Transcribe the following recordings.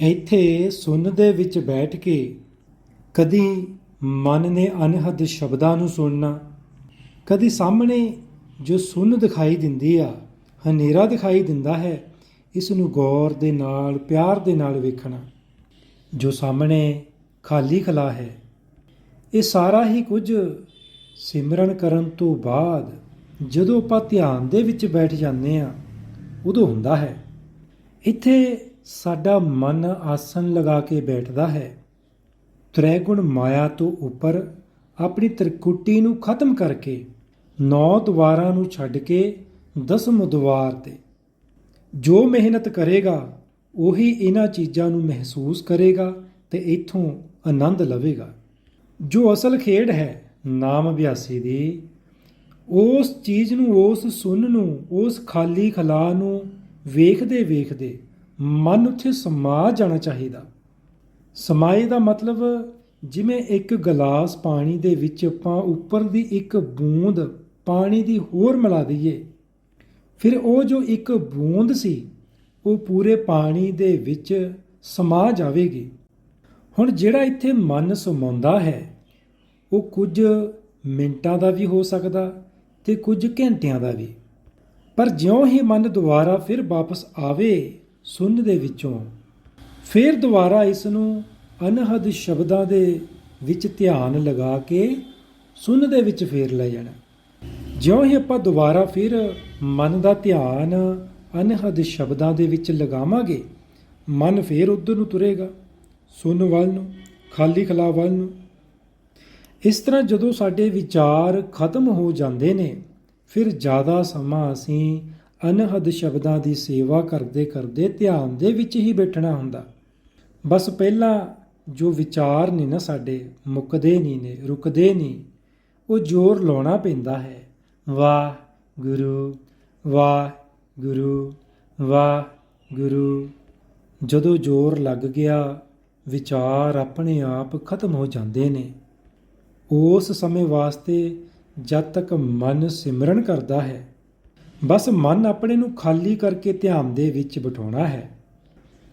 ਇੱਥੇ ਸੁਨ ਦੇ ਵਿੱਚ ਬੈਠ ਕੇ ਕਦੀ ਮਨ ਨੇ ਅਨਹਦ ਸ਼ਬਦਾਂ ਨੂੰ ਸੁਣਨਾ, ਕਦੀ ਸਾਹਮਣੇ ਜੋ ਸੁਨ ਦਿਖਾਈ ਦਿੰਦੀ ਆ, ਹਨੇਰਾ ਦਿਖਾਈ ਦਿੰਦਾ ਹੈ, ਇਸ ਨੂੰ ਗੌਰ ਦੇ ਨਾਲ, ਪਿਆਰ ਦੇ ਨਾਲ ਵੇਖਣਾ। ਜੋ ਸਾਹਮਣੇ ਖਾਲੀ ਖਲਾ ਹੈ, ਇਹ ਸਾਰਾ ਹੀ ਕੁਝ ਸਿਮਰਨ ਕਰਨ ਤੋਂ ਬਾਅਦ ਜਦੋਂ ਆਪਾਂ ਧਿਆਨ ਦੇ ਵਿੱਚ ਬੈਠ ਜਾਂਦੇ ਆ, ਉਦੋਂ ਹੁੰਦਾ ਹੈ। ਇੱਥੇ ਸਾਡਾ ਮਨ ਆਸਨ ਲਗਾ ਕੇ ਬੈਠਦਾ ਹੈ। ਤ੍ਰੈਗੁਣ ਮਾਇਆ ਤੋਂ ਉੱਪਰ ਆਪਣੀ ਤ੍ਰਿਕੁਟੀ ਨੂੰ ਖਤਮ ਕਰਕੇ ਨੌ ਦੁਆਰਾਂ ਨੂੰ ਛੱਡ ਕੇ ਦਸਮ ਦੁਆਰ ਤੇ ਜੋ ਮਿਹਨਤ ਕਰੇਗਾ, ਉਹੀ ਇਹਨਾਂ ਚੀਜ਼ਾਂ ਨੂੰ ਮਹਿਸੂਸ ਕਰੇਗਾ ਤੇ ਇਥੋਂ ਆਨੰਦ ਲਵੇਗਾ। ਜੋ ਅਸਲ ਖੇਡ ਹੈ ਨਾਮ ਅਭਿਆਸੀ ਦੀ, ਉਸ ਚੀਜ਼ ਨੂੰ, ਉਸ ਸੁਣ ਨੂੰ, ਉਸ ਖਾਲੀ ਖਲਾ ਨੂੰ ਵੇਖਦੇ ਵੇਖਦੇ ਮਨ ਉੱਥੇ ਸਮਾ ਜਾਣਾ ਚਾਹੀਦਾ। ਸਮਾਏ ਦਾ ਮਤਲਬ ਜਿਵੇਂ ਇੱਕ ਗਲਾਸ ਪਾਣੀ ਦੇ ਵਿੱਚ ਆਪਾਂ ਉੱਪਰ ਦੀ ਇੱਕ ਬੂੰਦ ਪਾਣੀ ਦੀ ਹੋਰ ਮਿਲਾ ਦਈਏ। ਫਿਰ ਉਹ ਜੋ ਇੱਕ ਬੂੰਦ ਸੀ, ਉਹ ਪੂਰੇ ਪਾਣੀ ਦੇ ਵਿੱਚ ਸਮਾ ਜਾਵੇਗੀ। ਹੁਣ ਜਿਹੜਾ ਇੱਥੇ ਮਨ ਸਮਾਉਂਦਾ ਹੈ, ਉਹ ਕੁਝ ਮਿੰਟਾਂ ਦਾ ਵੀ ਹੋ ਸਕਦਾ ਤੇ ਕੁਝ ਘੰਟਿਆਂ ਦਾ ਵੀ। ਪਰ ਜਿਉਂ ਹੀ ਮਨ ਦੁਬਾਰਾ ਫਿਰ ਵਾਪਸ ਆਵੇ ਸੁਣ ਦੇ ਵਿੱਚੋਂ। ਫਿਰ ਦੁਬਾਰਾ ਇਸ ਨੂੰ ਅਨਹਦ ਸ਼ਬਦਾਂ ਦੇ ਵਿੱਚ ਧਿਆਨ ਲਗਾ ਕੇ ਸੁਣ ਦੇ ਵਿੱਚ ਫੇਰ ਲੈ ਜਾਣਾ। ਜਿਉਂ ਹੀ ਆਪਾਂ ਦੁਬਾਰਾ ਫਿਰ ਮਨ ਦਾ ਧਿਆਨ ਅਨਹਦ ਸ਼ਬਦਾਂ ਦੇ ਵਿੱਚ ਲਗਾਵਾਂਗੇ, ਮਨ ਫੇਰ ਉਧਰ ਨੂੰ ਤੁਰੇਗਾ ਸੁਣ ਵੱਲ ਨੂੰ, ਖਾਲੀ ਖਲਾ ਵੱਲ ਨੂੰ। ਇਸ ਤਰ੍ਹਾਂ ਜਦੋਂ ਸਾਡੇ ਵਿਚਾਰ ਖਤਮ ਹੋ ਜਾਂਦੇ ਨੇ, ਫਿਰ ਜ਼ਿਆਦਾ ਸਮਾਂ ਅਸੀਂ ਅਨਹਦ ਸ਼ਬਦਾਂ ਦੀ ਸੇਵਾ ਕਰਦੇ ਕਰਦੇ ਧਿਆਨ ਦੇ ਵਿੱਚ ਹੀ ਬੈਠਣਾ ਹੁੰਦਾ। ਬਸ ਪਹਿਲਾਂ ਜੋ ਵਿਚਾਰ ਨੇ ਨਾ ਸਾਡੇ, ਮੁੱਕਦੇ ਨਹੀਂ ਨੇ, ਰੁਕਦੇ ਨਹੀਂ, ਉਹ ਜ਼ੋਰ ਲਾਉਣਾ ਪੈਂਦਾ ਹੈ। ਵਾਹ ਗੁਰੂ ਵਾਹ ਗੁਰੂ ਵਾਹ ਗੁਰੂ ਜਦੋਂ ਜ਼ੋਰ ਲੱਗ ਗਿਆ, ਵਿਚਾਰ ਆਪਣੇ ਆਪ ਖਤਮ ਹੋ ਜਾਂਦੇ ਨੇ। ਉਸ ਸਮੇਂ ਵਾਸਤੇ ਜਦ ਤੱਕ ਮਨ ਸਿਮਰਨ ਕਰਦਾ ਹੈ ਬਸ ਮਨ ਆਪਣੇ ਨੂੰ ਖਾਲੀ ਕਰਕੇ ਧਿਆਨ ਦੇ ਵਿੱਚ ਬਿਠਾਉਣਾ ਹੈ।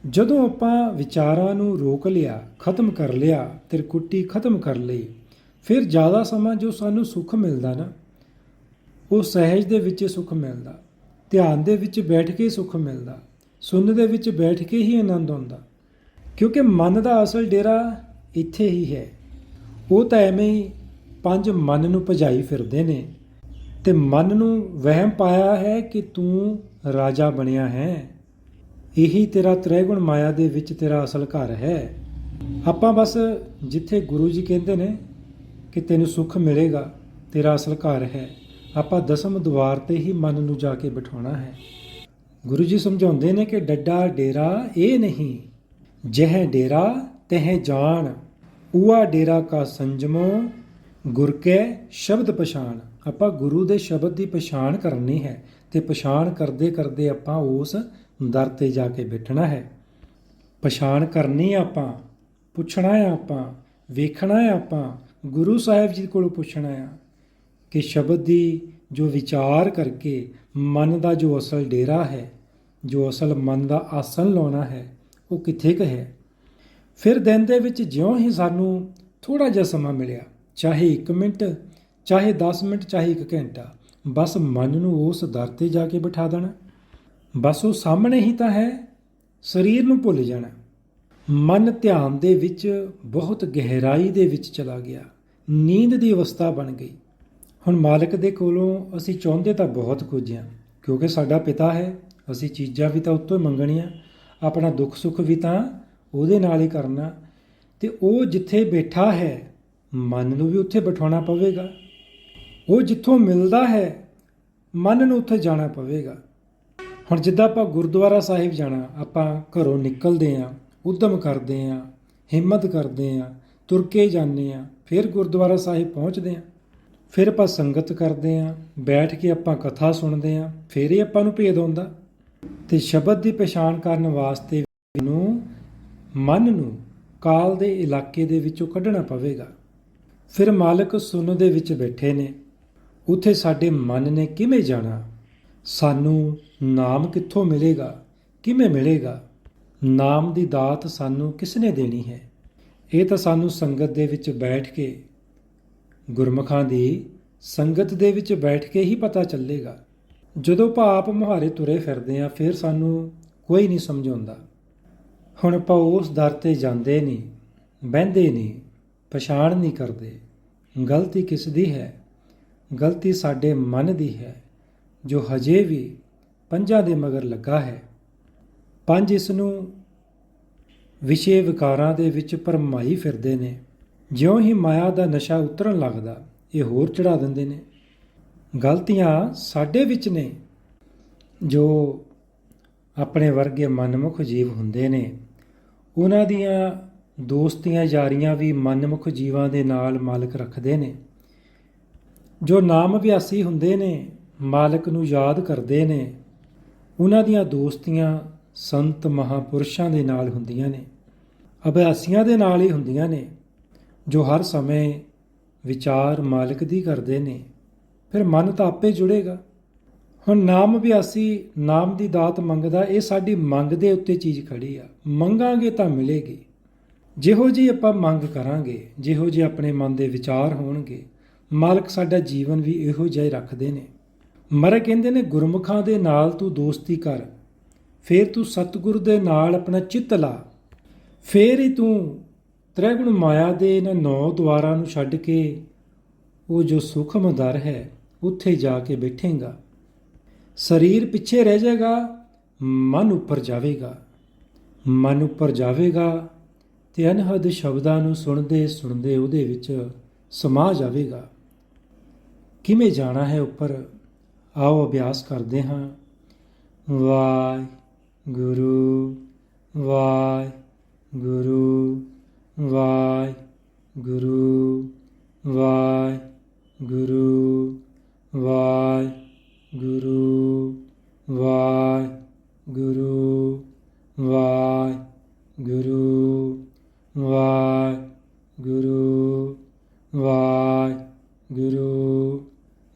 ਜਦੋਂ ਆਪਾਂ ਵਿਚਾਰਾਂ ਨੂੰ ਰੋਕ ਲਿਆ, ਖਤਮ ਕਰ ਲਿਆ, ਤਿਰਕੁੱਟੀ ਖਤਮ ਕਰ ਲਈ, ਫਿਰ ਜ਼ਿਆਦਾ ਸਮਾਂ ਜੋ ਸਾਨੂੰ ਸੁੱਖ ਮਿਲਦਾ ਨਾ, ਉਹ ਸਹਿਜ ਦੇ ਵਿੱਚ ਸੁੱਖ ਮਿਲਦਾ, ਧਿਆਨ ਦੇ ਵਿੱਚ ਬੈਠ ਕੇ ਸੁੱਖ ਮਿਲਦਾ ਸੁਣਨ ਦੇ ਵਿੱਚ ਬੈਠ ਕੇ ਹੀ ਆਨੰਦ ਆਉਂਦਾ। ਕਿਉਂਕਿ ਮਨ ਦਾ ਅਸਲ ਡੇਰਾ ਇੱਥੇ ਹੀ ਹੈ। ਉਹ ਤਾਂ ਐਵੇਂ ਹੀ ਪੰਜ ਮਨ ਨੂੰ ਭਜਾਈ ਫਿਰਦੇ ਨੇ। ਤੇ ਮਨ ਨੂੰ ਵਹਿਮ ਪਾਇਆ ਹੈ ਕਿ ਤੂੰ ਰਾਜਾ ਬਣਿਆ ਹੈ। ਇਹੀ ਤੇਰਾ ਤ੍ਰੈਗੁਣ ਮਾਇਆ ਦੇ ਵਿੱਚ ਤੇਰਾ ਅਸਲ ਘਰ ਹੈ। ਆਪਾਂ ਬਸ ਜਿੱਥੇ ਗੁਰੂ ਜੀ ਕਹਿੰਦੇ ਨੇ ਕਿ ਤੈਨੂੰ ਸੁੱਖ ਮਿਲੇਗਾ, ਤੇਰਾ ਅਸਲ ਘਰ ਹੈ। ਆਪਾਂ ਦਸਮ ਦੁਆਰ ਤੇ ਹੀ ਮਨ ਨੂੰ ਜਾ ਕੇ ਬਿਠਾਉਣਾ ਹੈ। ਗੁਰੂ ਜੀ ਸਮਝਾਉਂਦੇ ਨੇ ਕਿ ਡੱਡਾ ਡੇਰਾ ਇਹ ਨਹੀਂ, ਜਹ ਡੇਰਾ ਤਹ ਜਾਣ, ਊਆ ਡੇਰਾ ਕਾ ਸੰਜਮੋ, ਗੁਰ ਕੇ ਸ਼ਬਦ ਪਛਾਣ। ਆਪਾਂ ਗੁਰੂ ਦੇ ਸ਼ਬਦ ਦੀ ਪਛਾਣ ਕਰਨੀ ਹੈ ਤੇ ਪਛਾਣ ਕਰਦੇ ਕਰਦੇ ਆਪਾਂ ਉਸ ਦਰ ਤੇ ਜਾ ਕੇ ਬੈਠਣਾ ਹੈ। ਪਛਾਣ ਕਰਨੀ ਆਪਾਂ, ਪੁੱਛਣਾ ਆ ਆਪਾਂ, ਵੇਖਣਾ ਆ ਆਪਾਂ, ਗੁਰੂ ਸਾਹਿਬ ਜੀ ਕੋਲੋਂ ਪੁੱਛਣਾ ਆ ਕਿ ਸ਼ਬਦ ਦੀ ਜੋ ਵਿਚਾਰ ਕਰਕੇ ਮਨ ਦਾ ਜੋ ਅਸਲ ਡੇਰਾ ਹੈ, ਜੋ ਅਸਲ ਮਨ ਦਾ ਆਸਨ ਲਾਉਣਾ ਹੈ, ਉਹ ਕਿੱਥੇ ਕੁ ਹੈ? ਫਿਰ ਦਿਨ ਦੇ ਵਿੱਚ ਜਿਉਂ ਹੀ ਸਾਨੂੰ ਥੋੜਾ ਜਿਹਾ ਸਮਾਂ ਮਿਲਿਆ, ਚਾਹੇ 1 ਮਿੰਟ ਚਾਹੇ 10 ਮਿੰਟ, ਚਾਹੇ 1 ਘੰਟਾ। ਬਸ ਮਨ ਨੂੰ ਉਸ ਦਰ ਤੇ ਜਾ ਕੇ ਬਿਠਾ ਦੇਣਾ। ਬਸ ਉਹ ਸਾਹਮਣੇ ਹੀ ਤਾਂ ਹੈ, ਸਰੀਰ ਨੂੰ ਭੁੱਲ ਜਾਣਾ। ਮਨ ਧਿਆਨ ਦੇ ਵਿੱਚ ਬਹੁਤ ਗਹਿਰਾਈ ਦੇ ਵਿੱਚ ਚਲਾ ਗਿਆ। ਨੀਂਦ ਦੀ ਅਵਸਥਾ ਬਣ ਗਈ। ਹੁਣ ਮਾਲਕ ਦੇ ਕੋਲੋਂ ਅਸੀਂ ਚਾਹੁੰਦੇ ਤਾਂ ਬਹੁਤ ਕੁਝ ਆ ਕਿਉਂਕਿ ਸਾਡਾ ਪਿਤਾ ਹੈ, ਅਸੀਂ ਚੀਜ਼ਾਂ ਵੀ ਤਾਂ ਉੱਤੋਂ ਹੀ ਮੰਗਣੀਆਂ। ਆਪਣਾ ਦੁੱਖ ਸੁੱਖ ਵੀ ਤਾਂ ਉਹਦੇ ਨਾਲ ਹੀ ਕਰਨਾ। ਤੇ ਉਹ ਜਿੱਥੇ ਬੈਠਾ ਹੈ, ਮਨ ਨੂੰ ਵੀ ਉੱਥੇ ਬਿਠਾਉਣਾ ਪਵੇਗਾ। ਉਹ ਜਿੱਥੋਂ ਮਿਲਦਾ ਹੈ, ਮਨ ਨੂੰ ਉੱਥੇ ਜਾਣਾ ਪਵੇਗਾ। ਹੁਣ ਜਿੱਦਾਂ ਆਪਾਂ ਗੁਰਦੁਆਰਾ ਸਾਹਿਬ ਜਾਣਾ, ਆਪਾਂ ਘਰੋਂ ਨਿਕਲਦੇ ਆਂ, ਉਦਮ ਕਰਦੇ ਆਂ, ਹਿੰਮਤ ਕਰਦੇ ਆਂ, ਤੁਰ ਕੇ ਜਾਂਦੇ ਆਂ, ਫਿਰ ਗੁਰਦੁਆਰਾ ਸਾਹਿਬ ਪਹੁੰਚਦੇ ਆਂ। ਫਿਰ ਆਪਾਂ ਸੰਗਤ ਕਰਦੇ ਆਂ, ਬੈਠ ਕੇ ਆਪਾਂ ਕਥਾ ਸੁਣਦੇ ਆਂ, ਫਿਰ ਹੀ ਆਪਾਂ ਨੂੰ ਭੇਦ ਆਉਂਦਾ। ਤੇ ਸ਼ਬਦ ਦੀ ਪਛਾਣ ਕਰਨ ਵਾਸਤੇ ਨੂੰ ਮਨ ਨੂੰ ਕਾਲ ਦੇ ਇਲਾਕੇ ਦੇ ਵਿੱਚੋਂ ਕੱਢਣਾ ਪਵੇਗਾ। ਫਿਰ ਮਾਲਕ ਸੁਣ ਦੇ ਵਿੱਚ ਬੈਠੇ ਨੇ। ਉਥੇ ਸਾਡੇ ਮਨ ਨੇ ਕਿਵੇਂ ਜਾਣਾ? ਸਾਨੂੰ ਨਾਮ ਕਿੱਥੋਂ ਮਿਲੇਗਾ? ਕਿਵੇਂ ਮਿਲੇਗਾ? ਨਾਮ ਦੀ ਦਾਤ ਸਾਨੂੰ ਕਿਸ ਨੇ ਦੇਣੀ ਹੈ? ਇਹ ਤਾਂ ਸਾਨੂੰ ਸੰਗਤ ਦੇ ਵਿੱਚ ਬੈਠ ਕੇ, ਗੁਰਮੁਖਾਂ ਦੀ ਸੰਗਤ ਦੇ ਵਿੱਚ ਬੈਠ ਕੇ ਹੀ ਪਤਾ ਚੱਲੇਗਾ। ਜਦੋਂ ਭਾਪ ਮੁਹਾਰੇ ਤੁਰੇ ਫਿਰਦੇ ਆ ਫਿਰ ਸਾਨੂੰ ਕੋਈ ਨਹੀਂ ਸਮਝਾਉਂਦਾ। ਹੁਣ ਆਪਾਂ ਉਸ ਦਰ ਤੇ ਜਾਂਦੇ ਨਹੀਂ, ਬਹਿੰਦੇ ਨਹੀਂ, ਪਛਾਣ ਨਹੀਂ ਕਰਦੇ। ਗਲਤੀ ਕਿਸ ਦੀ ਹੈ? ਗਲਤੀ ਸਾਡੇ ਮਨ ਦੀ ਹੈ, ਜੋ ਹਜੇ ਵੀ ਪੰਜਾਂ ਦੇ ਮਗਰ ਲੱਗਾ ਹੈ। ਪੰਜ ਇਸ ਨੂੰ ਵਿਸ਼ੇ ਵਿਕਾਰਾਂ ਦੇ ਵਿੱਚ ਭਰਮਾਈ ਫਿਰਦੇ ਨੇ। ਜਿਉਂ ਹੀ ਮਾਇਆ ਦਾ ਨਸ਼ਾ ਉਤਰਨ ਲੱਗਦਾ, ਇਹ ਹੋਰ ਚੜਾ ਦਿੰਦੇ ਨੇ। ਗਲਤੀਆਂ ਸਾਡੇ ਵਿੱਚ ਨੇ, ਜੋ ਆਪਣੇ ਵਰਗੇ ਮਨਮੁਖ ਜੀਵ ਹੁੰਦੇ ਨੇ। ਉਹਨਾਂ ਦੀਆਂ ਦੋਸਤੀਆਂ ਯਾਰੀਆਂ ਵੀ ਮਨਮੁਖ ਜੀਵਾਂ ਦੇ ਨਾਲ ਮਾਲਕ ਰੱਖਦੇ ਨੇ। ਜੋ ਨਾਮ ਅਭਿਆਸੀ ਹੁੰਦੇ ਨੇ, ਮਾਲਕ ਨੂੰ ਯਾਦ ਕਰਦੇ ਨੇ, ਉਹਨਾਂ ਦੀਆਂ ਦੋਸਤੀਆਂ ਸੰਤ ਮਹਾਪੁਰਸ਼ਾਂ ਦੇ ਨਾਲ ਹੁੰਦੀਆਂ ਨੇ, ਅਭਿਆਸੀਆਂ ਦੇ ਨਾਲ ਹੀ ਹੁੰਦੀਆਂ ਨੇ, ਜੋ ਹਰ ਸਮੇਂ ਵਿਚਾਰ ਮਾਲਕ ਦੀ ਕਰਦੇ ਨੇ, ਫਿਰ ਮਨ ਤਾਂ ਆਪੇ ਜੁੜੇਗਾ। ਹੁਣ ਨਾਮ ਅਭਿਆਸੀ, ਨਾਮ ਦੀ ਦਾਤ ਮੰਗਦਾ, ਇਹ ਸਾਡੀ ਮੰਗ ਦੇ ਉੱਤੇ ਚੀਜ਼ ਖੜੀ ਆ। ਮੰਗਾਂਗੇ ਤਾਂ ਮਿਲੇਗੀ। ਜਿਹੋ ਜੀ ਆਪਾਂ ਮੰਗ ਕਰਾਂਗੇ, ਜਿਹੋ ਜਿਹੇ ਆਪਣੇ ਮਨ ਦੇ ਵਿਚਾਰ ਹੋਣਗੇ ਮਾਲਕ ਸਾਡਾ ਜੀਵਨ ਵੀ ਇਹੋ ਜਿਹਾ ਹੀ ਰੱਖਦੇ ਨੇ। ਮਰੇ ਕਹਿੰਦੇ ਨੇ, ਗੁਰਮੁਖਾਂ ਦੇ ਨਾਲ ਤੂੰ ਦੋਸਤੀ ਕਰ, ਫੇਰ ਤੂੰ ਸਤਿਗੁਰ ਦੇ ਨਾਲ ਆਪਣਾ ਚਿੱਤ ਲਾ। ਫੇਰ ਹੀ ਤੂੰ ਤ੍ਰੈਗੁਣ ਮਾਇਆ ਦੇ ਇਹਨਾਂ ਨੌ ਦੁਆਰਾਂ ਨੂੰ ਛੱਡ ਕੇ ਉਹ ਜੋ ਸੁਖਮ ਦਰ ਹੈ, ਉੱਥੇ ਜਾ ਕੇ ਬੈਠੇਗਾ। ਸਰੀਰ ਪਿੱਛੇ ਰਹਿ ਜਾਏਗਾ, ਮਨ ਉੱਪਰ ਜਾਵੇਗਾ। ਮਨ ਉੱਪਰ ਜਾਵੇਗਾ ਤੇ ਅਨਹਦ ਸ਼ਬਦਾਂ ਨੂੰ ਸੁਣਦੇ ਸੁਣਦੇ ਉਹਦੇ ਵਿੱਚ ਸਮਾ ਜਾਵੇਗਾ। ਕਿਵੇਂ ਜਾਣਾ ਹੈ ਉੱਪਰ? ਆਓ ਅਭਿਆਸ ਕਰਦੇ ਹਾਂ। ਵਾਹਿ ਗੁਰੂ ਵਾਹਿ ਗੁਰੂ ਵਾਹਿ ਗੁਰੂ ਵਾਹਿ ਗੁਰੂ ਵਾਹਿ